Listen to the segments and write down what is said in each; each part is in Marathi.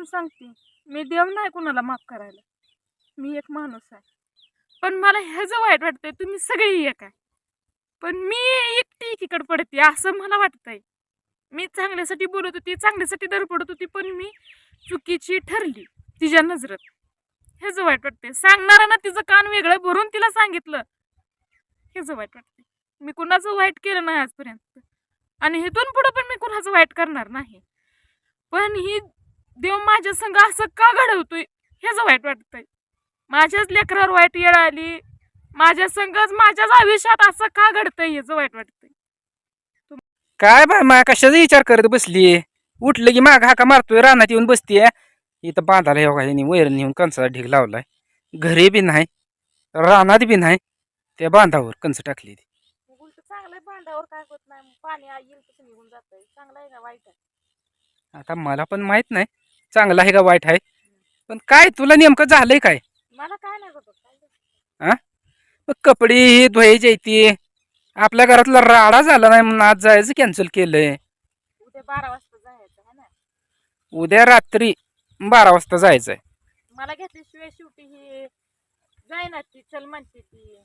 म्हणून सांगते मी देव नाही कुणाला माफ करायला. मी एक माणूस आहे. पण मला ह्याचं वाईट वाटतंय तुम्ही सगळी एक आहे. पण मी एकटी एकीकडे पडते असं मला वाटतंय. मी चांगल्यासाठी बोलत होती चांगल्यासाठी दर पडत होती पण मी चुकीची ठरली तिच्या नजरेत. ह्याचं वाईट वाटते सांगणारा ना तिचं कान वेगळं भरून तिला सांगितलं. ह्याचं वाईट वाटते मी कुणाचं वाईट केलं नाही आजपर्यंत. आणि हेतून पुढं पण मी कुणाचं वाईट करणार नाही. पण ही देव माझ्या संग असं का घडवतोय? ह्याचं वाईट वाटतंय. माझ्याच लेकरावर वाईट येळ आली. माझ्या संगच माझ्याच आयुष्यात असं का घडतंय? ह्याचं वाईट वाटतंय. काय बाय मा कशाचा विचार करत बसली? उठलं की माग हाका मारतोय रानात येऊन बसतीये. इथं बांधायला हे काही वैर नेऊन कंसाचा ढीग लावलाय. घरी बी नाही रानात बी नाही त्या बांधावर कंस टाकली ती. चांगलं आहे भांड्यावर काय होत नाही. पाणी येईल तसं निघून जातंय. चांगलं आहे का वाईट आहे. आता मला पण माहीत नाही. चांगला आहे का वाईट आहे? पण काय तुला नेमकं झालंय काय? मला काय नाही मग कपडे ही धुवायची ती. आपल्या घरातला राडा झाला नाही म्हणून आज जायचं कॅन्सल केलंय. उद्या बारा वाजता जायचं है ना? उद्या रात्री बारा वाजता जायचंय. मला घेतल्याशिवाय शेवटी ही जाईना ती चल म्हणते ती.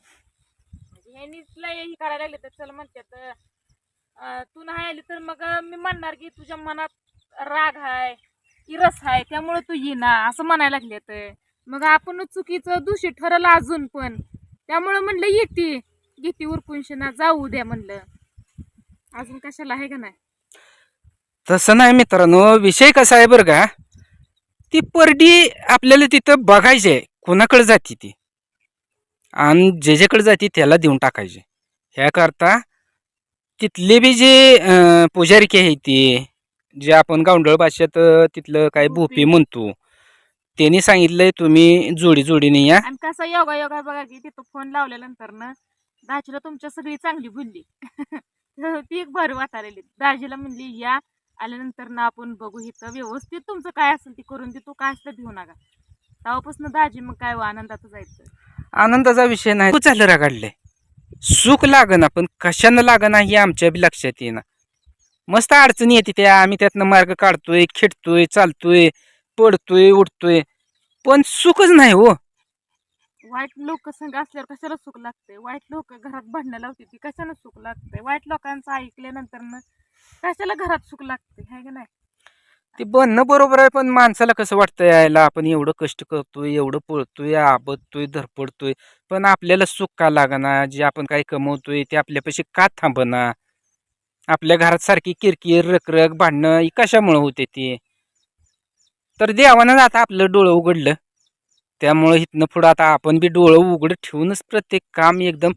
म्हणजे ह्यांनीच लय ही करायला लागले तर चल म्हणतात अं, तू नाही आली तर मग मी म्हणणार की तुझ्या मनात राग आहे. इरस आहे त्यामुळे तू ये ना असं म्हणायला लागले तर मग आपण चुकीचं दोषी ठरलं अजून पण. त्यामुळं म्हणलं येते घेते उरकुंशना जाऊ द्या म्हणलं. अजून कशाला आहे का नाही? तसं नाही मित्रांनो विषय कसा आहे बरं का? ती परडी आपल्याला तिथं बघायची आहे. कोणाकडे जाते ती? आणि जे जेकडे जाते त्याला देऊन टाकायचे. ह्याकरता तिथले बी जे पुजारी आहे ते जे आपण गावंडळ भाषेत तिथलं काय भोपी. म्हणतो त्यांनी सांगितलंय तुम्ही जोडी जोडीने या. आणि कसा योगा योगा बघा की तिथं फोन लावल्यानंतर ना दाजीला तुमच्या सगळी चांगली बोलली. ती एक भारी वाटायला दाजीला म्हणली या. आल्यानंतर ना आपण बघू इथं व्यवस्थित तुमचं काय असेल ते करून दे तू काय असलं घेऊ नका. तेव्हापासून दाजी मग काय हो, आनंदात जायचं आनंदाचा विषय नाही. तू झालं रगाडले सुख लागना पण कशानं लागना हे आमच्या बी लक्षात येईना. मस्त अडचणी येते त्या. आम्ही त्यातनं मार्ग काढतोय खेळतोय चालतोय पडतोय उठतोय. पण सुखच नाही हो. वाईट लोक संग असल्यावर कशाला सुख लागते वाईट लोक घरात भांडणं लावते ती कशाला सुख लागते वाईट लोकांचं ऐकल्यानंतर ना कशाला घरात सुख लागते आहे का नाही? ते बनणं बरोबर आहे पण माणसाला कसं वाटतं यायला? आपण एवढं कष्ट करतोय एवढं पळतोय आबदतोय धरपडतोय. पण आपल्याला सुख का लागना? जे आपण काही कमवतोय ते आपल्यापाशी का थांबना? आपल्या घरात सारखी किरकिर रखरख भांडणं ही कशामुळं होते ते? तर देवानं आता आपलं डोळं उघडलं. त्यामुळं इथनं पुढं आता आपण बी डोळं उघडं ठेवूनच प्रत्येक काम एकदम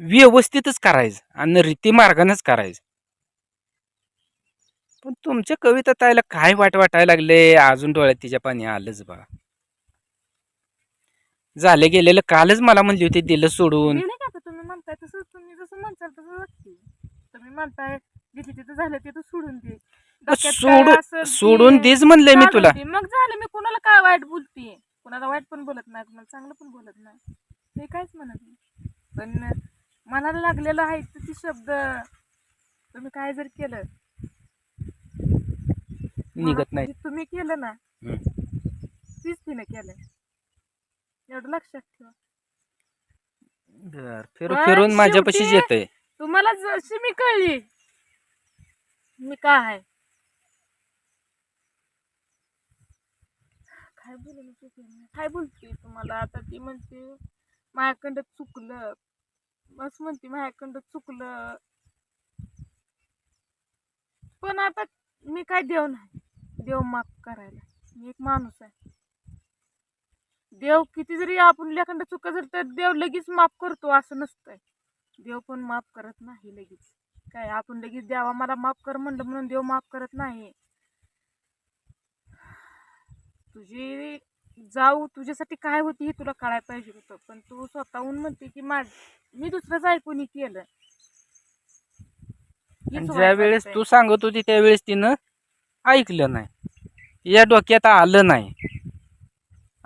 व्यवस्थितच करायचं आणि रीतीमार्गानंच करायचं. पण तुमच्या कविता तायला काय वाट वाटायला लागले? अजून डोळ्यात तिच्या पाणी आलंच बघा झाले गेलेलं कालच मला म्हणली होती दिलं सोडून. म्हणताय तसं तुम्ही जसं म्हणताल तसं तुम्ही म्हणताय जिथे तिथं झालं तिथं सोडून दे. डोक्यात काय सोडून असेल ते सोडून देच म्हणलंय मी तुला. दे. मग झालं मी कोणाला काय वाईट बोलते? कोणाला वाईट पण बोलत नाही कोणाला चांगलं पण बोलत नाही. मी काहीच म्हणत नाही. पण मनाला लागलेलं आहे ते शब्द. तुम्ही काय जर केलं. निघत नाही. जे तुम्ही केलं ना हम्म. तीच तिने केलं एवढं लक्षात ठेवा. बर, फिरून पण फिरून माझ्यापाशीच शेवटी- येतंय. तुम्हाला जशी मी कळली मी का आहे? काय बोलू चुकलं काय बोलते तुम्हाला? आता ती म्हणते माझ्याकडं चुकलं. बस म्हणते माझ्याकडं चुकलं. पण आता मी काय देव नाही. देव माफ करायला. मी एक माणूस आहे. देव किती जरी आपण लेखंड चुका जर तर देव लगेच माफ करतो असं नसतंय. देव पण माफ करत नाही लगेच. काय आपण लगेच देवा मला माफ कर म्हणलं म्हणून देव माफ करत नाही. तुझी जाऊ तुझ्यासाठी काय होती हे तुला कळायला पाहिजे होतं पण तू स्वतःहून म्हणते की माझ मी दुसरंच ऐकून केलं. ज्या वेळेस. तू सांगत होती त्यावेळेस तिनं ऐकलं नाही. या डोक्यात आलं नाही.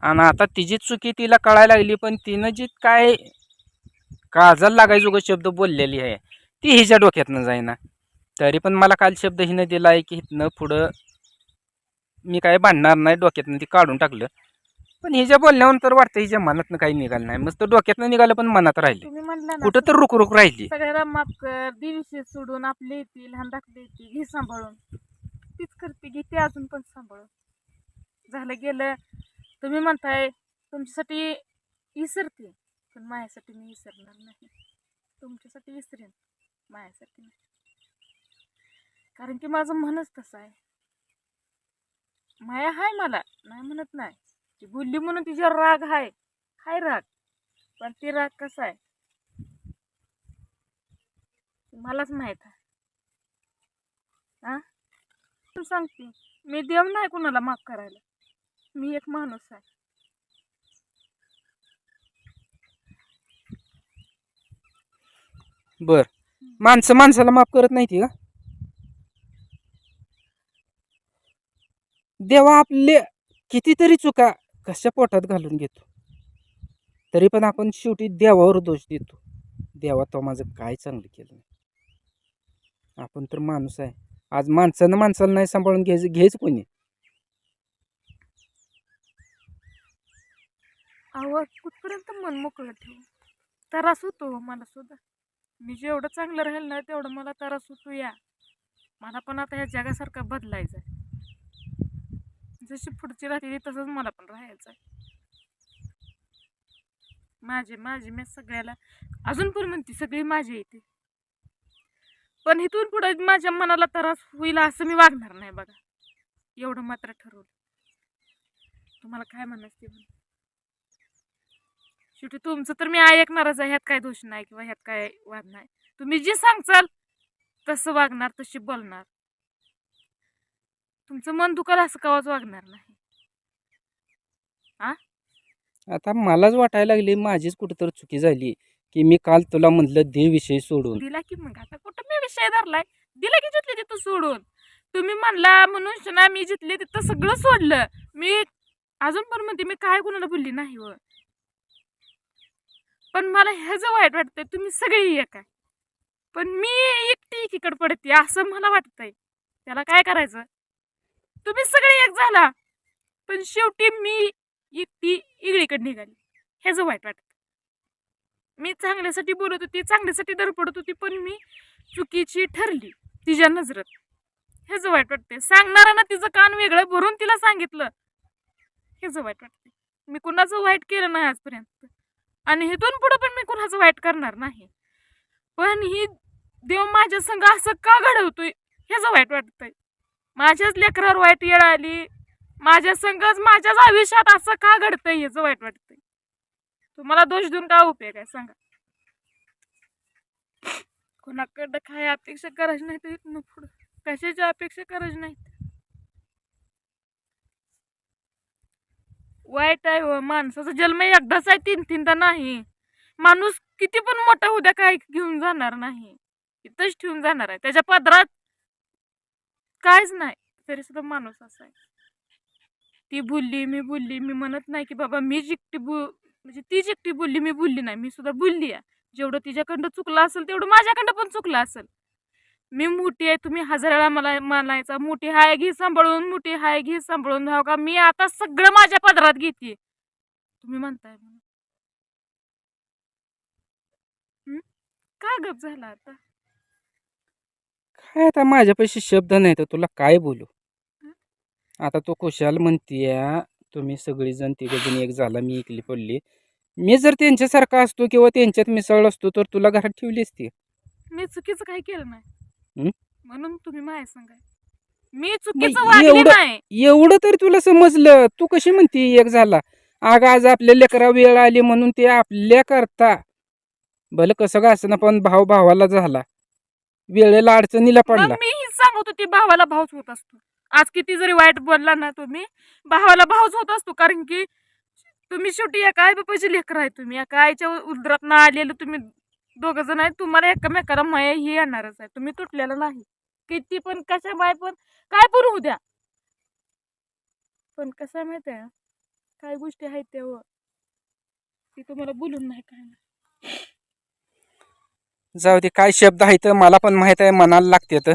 आणि आता तिची चुकी तिला कळायला लागली पण तिनं जी काय काजल लागायचो शब्द बोललेली आहे ती हिच्या डोक्यातनं जाईना. तरी पण मला काल शब्द हिनं दिला आहे की हिथनं पुढं मी काय भांडणार नाही डोक्यातनं ती काढून टाकलं. पण हिच्या बोलण्यानंतर वाटतं हिच्या मनातनं काही निघालं नाही. मस्त डोक्यातनं निघालं पण मनात राहिले. तुम्ही म्हणला ना कुठं तर रुक रुक राहिली. सगळ्याला माफ कर दिवशी सोडून आपले येतील लहान दाखले येतील घे सांभाळून. तीच करते घे ते अजून पण सांभाळून. झालं गेलं. तुम्ही म्हणताय तुमच्यासाठी विसरते. पण माझ्यासाठी मी विसरणार नाही. तुमच्यासाठी विसरेन. माझ्यासाठी नाही. कारण की माझं मनच तसं आहे. माया हाय मला नाही म्हणत नाही. ती बोलली म्हणून तिच्यावर राग हाय. हाय राग. पण ती राग कसा आहे? मलाच माहीत आहे. हा तू सांगते मी देव नाही कुणाला माफ करायला. मी एक माणूस आहे. बर. माणसं माणसाला माफ करत नाही ती का? देवा आपले कितीतरी चुका कशा पोटात घालून घेतो? तरी पण आपण शेवटी देवावर दोष देतो. देवा तो माझं काय चांगलं केलं नाही. आपण तर माणूस आहे. आज माणसानं माणसाला नाही सांभाळून घ्यायचं घ्यायच कोणी? आवाज कुठपर्यंत मन मोकळं ठेवू? त्रास होतो हो, मला सुद्धा. मी जेवढं चांगलं राहील ना तेवढं मला त्रास होतो या. मला पण आता ह्या जगासारखं बदलायचं आहे जशी पुढची राहते तसंच मला पण राहायचं आहे माझे माझे मी सगळ्याला अजून पण म्हणते सगळी माझी येते पण इथून पुढे माझ्या मनाला त्रास होईल असं मी वागणार नाही बघा. एवढं मात्र ठरवलं. तुम्हाला काय म्हणायचं ते म्हणा. शेवटी तुमचं तर मी ऐकणारच आहे ह्यात काय दोष नाही किंवा ह्यात काय वाद नाही. तुम्ही जे सांगचाल तसं वागणार तशी बोलणार. तुमचं मन दुखाल असं कवाच वागणार नाही. आता मलाच वाटायला लागली माझीच कुठेतरी चुकी झाली की मी काल तुला म्हटलं दे विषय सोडून. दिला की मग आता कुठं मी विषय धरलाय? दिला की जिथले तिथं सोडून. तुम्ही म्हणला म्हणून मी जिथले तिथं सगळं सोडलं. मी अजून पण म्हणते मी काय कुणाला बोलली नाही व? पण मला ह्याचं वाईट वाटतंय तुम्ही सगळी एक आहे पण मी एकटी एकीकडे पडते असं मला वाटतंय. त्याला काय करायचं? तुम्ही सगळे एक झाला पण शेवटी मी एकटी इगळीकडे निघाली. ह्याचं वाईट वाटत मी चांगल्यासाठी बोलत होती चांगल्यासाठी धडपडत होती पण मी चुकीची ठरली तिच्या नजरेत. हेच वाईट वाटते सांगणाऱ्यानं तिचं कान वेगळं भरून तिला सांगितलं. हेच वाईट वाटते मी कुणाचं वाईट केलं नाही आजपर्यंत. आणि इथून पुढं पण मी कुणाचं वाईट करणार नाही. पण ही देव माझ्या संग असं का घडवतोय ह्याचं वाईट वाटतंय. माझ्याच लेकरावर वाईट येळ आली माझ्या संगच माझ्याच आयुष्यात असं का घडतंय ह्याचं वाईट वाटतंय. तुम्हाला दोष देऊन काय उपयोग आहे सांगा. कोणाकडं काय अपेक्षा करायची नाही तर पुढं. कशाची अपेक्षा करायची नाही. वाईट आहे हो माणसाचा जन्म एकदाच आहे तीन तीनदा नाही. माणूस किती पण मोठा उद्या काय घेऊन जाणार नाही. इथंच ठेवून जाणार आहे. त्याच्या पदरात काहीच नाही. तरी सुद्धा माणूस असा आहे. ती बोलली मी बोलली मी म्हणत नाही की बाबा मी जिकटी बु म्हणजे ती जिकटी बोलली मी बोलली नाही. मी सुद्धा बोलली आहे. जेवढं तिच्याकडं चुकलं असेल तेवढं माझ्याकडं पण चुकलं असेल. मी मोठी आहे तुम्ही हजार वेळा मला म्हणायचा मोठी हाय घे सांभाळून मोठी हाय घे सांभाळून हो का? मी आता सगळं माझ्या पदरात घेते तुम्ही म्हणताय. हं? का गप झाला आता? काय आता माझ्यापाशी शब्द नाही तर तुला काय बोलू? आता तो खुशाल म्हणतीय तुम्ही सगळीजण तिघजण एक झाला मी एकली पडली. मी जर त्यांच्यासारखा असतो किंवा त्यांच्यात मिसळलो असतो तर तुला घरात ठेवली असती. मी चुकीचं काही केलं नाही. हं? म्हणून तुम्ही माझ्या सांगाय मी चुकीचं वागली एवढं- नाही. एवढं तरी तुला समजलं. तू कशी म्हणती एक झाला? आग आज आपल्या लेकरा वेळ आली म्हणून ते आपल्या करता. भलं कसं का असं पण भाव भावाला झाला. वेळेला अडचणीला मग पडला. मी हीच सांगत होती भावाला भावच होत असतो. आज किती जरी वाईट बोलला ना तुम्ही भावाला भावच होत असतो. कारण की तुम्ही शेवटी एका आई बापाची लेकर आहे तुम्ही? एका आईच्या उदरात ना आलेलं तुम्ही दोघ जण आहे तुम्हाला एकमेकाला मय ही येणारच आहे. तुम्ही तुटलेलं नाही. किती पण कशा बाय पण काय पण होऊ द्या. पण कसं आहे माहिती आहे? काय गोष्टी आहेत तेव्हा ती तुम्हाला बोलून नाही काय नाही जाऊ दे काय शब्द आहे तर मला पण माहीत आहे मनाला लागते तर.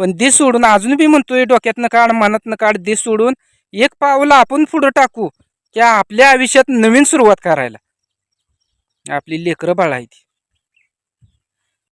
पण दे सोडून अजून बी म्हणतोय डोक्यातनं काढ मनातनं काढ दे सोडून. एक पावलं आपण पुढं टाकू की आपल्या आयुष्यात नवीन सुरुवात करायला. आपली लेकरं बाळ आहेत.